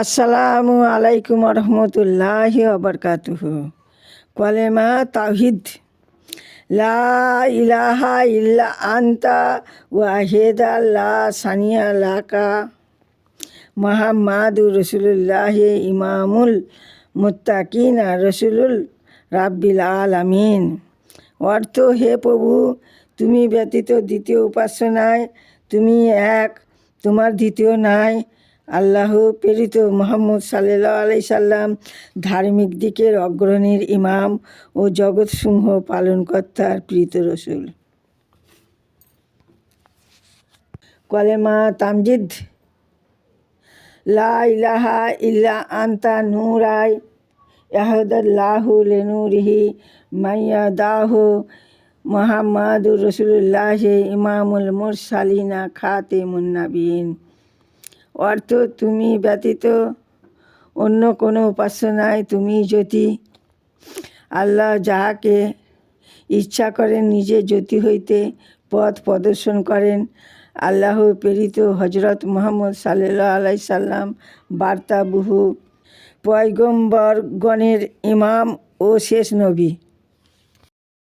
আসসালামু আলাইকুম রহমতুল্লাহ আবরকাতুহু কলেমা তাহিদ লা ইলাহা ইল্লা আন্তা ওয়াহেদা লা সানিয়া লাকা। মোহাম্মদ রসুল্লাহ ইমামুল মুত্তাকিন রসুলুল রাব্বিল আলামিন। অর্থ, হে প্রভু, তুমি ব্যতীত দ্বিতীয় উপাস্য নাই, তুমি এক, তোমার দ্বিতীয় নাই আল্লাহ প্রেরিত মোহাম্মদ সাল্লাহ আলাই সাল্লাম ধার্মিক দিকের অগ্রণীর ইমাম ও জগৎসমূহ পালনকর্তার প্রীত রসুল। কলেমা তামজিদ, লা ইলাহা ইল্লা আন্তা নূরাই, ইয়াহদাল্লাহু লেনুরিহি, মাইয়াদাহু মোহাম্মদুর রসুল্লাহ ইমামুল মুরসালিনা খাতে মুন্নাবিন অর্থ তুমি ব্যতীত অন্য কোনো উপাসনায় তুমি জ্যোতি। আল্লাহ যাহাকে ইচ্ছা করেন, নিজে জ্যোতি হইতে পথ প্রদর্শন করেন। আল্লাহ প্রেরিত হজরত মোহাম্মদ সাল্লাহ আলাই সাল্লাম বার্তাবহু পয়গম্বরগণের ইমাম ও শেষ নবী।